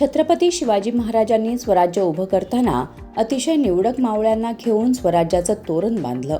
छत्रपती शिवाजी महाराजांनी स्वराज्य उभं करताना अतिशय निवडक मावळ्यांना घेऊन स्वराज्याचं तोरण बांधलं.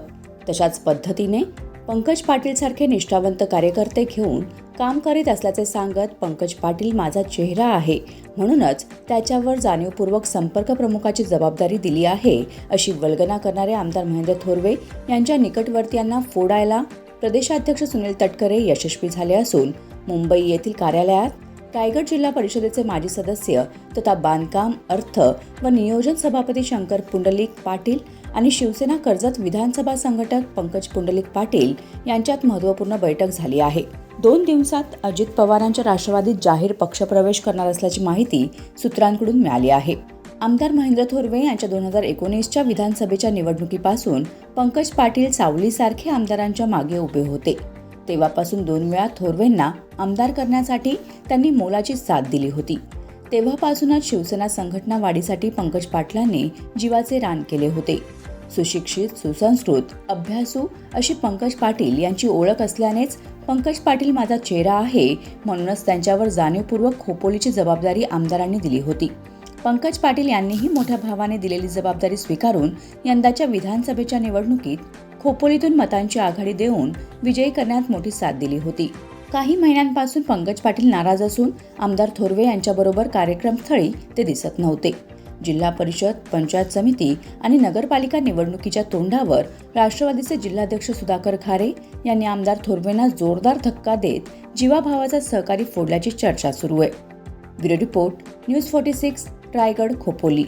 तशाच पद्धतीने पंकज पाटीलसारखे निष्ठावंत कार्यकर्ते घेऊन काम करीत असल्याचे सांगत पंकज पाटील माझा चेहरा आहे म्हणूनच त्याच्यावर जाणीवपूर्वक संपर्क प्रमुखाची जबाबदारी दिली आहे अशी वल्गना करणारे आमदार महेंद्र थोरवे यांच्या निकटवर्तीयांना फोडायला प्रदेशाध्यक्ष सुनील तटकरे यशस्वी झाले असून मुंबई येथील कार्यालयात रायगड जिल्हा परिषदेचे माजी सदस्य तथा बांधकाम अर्थ व नियोजन सभापती शंकर पुंडलिक पाटील आणि शिवसेना कर्जत विधानसभा संघटक पंकज पुंडलिक पाटील यांच्यात महत्त्वपूर्ण बैठक झाली आहे. दोन दिवसात अजित पवारांच्या राष्ट्रवादीत जाहीर पक्षप्रवेश करणार असल्याची माहिती सूत्रांकडून मिळाली आहे. आमदार महेंद्र थोरवे यांच्या दोन हजार एकोणीसच्या विधानसभेच्या निवडणुकीपासून पंकज पाटील सावलीसारखे आमदारांच्या मागे उभे होते. तेव्हापासून दोन वेळा थोरवेंना आमदार करण्यासाठी त्यांनी मोलाची साथ दिली होती. तेव्हापासूनच शिवसेना संघटना वाढीसाठी पंकज पाटलांनी जीवाचे रान केले होते. सुशिक्षित सुसंस्कृत अभ्यासू अशी पंकज पाटील यांची ओळख असल्यानेच पंकज पाटील माझा चेहरा आहे म्हणूनच त्यांच्यावर जाणीवपूर्वक खोपोलीची जबाबदारी आमदारांनी दिली होती. पंकज पाटील यांनीही मोठ्या भावाने दिलेली जबाबदारी स्वीकारून यंदाच्या विधानसभेच्या निवडणुकीत खोपोलीतून मतांची आघाडी देऊन विजयी करण्यात मोठी साथ दिली होती. काही महिन्यांपासून पंकज पाटील नाराज असून आमदार थोरवे यांच्याबरोबर कार्यक्रमस्थळी ते दिसत नव्हते. जिल्हा परिषद पंचायत समिती आणि नगरपालिका निवडणुकीच्या तोंडावर राष्ट्रवादीचे जिल्हाध्यक्ष सुधाकर खारे यांनी आमदार थोरवेंना जोरदार धक्का देत जीवाभावाचा सहकारी फोडल्याची चर्चा सुरू आहे. Bureau report news forty six Raigad Khopoli.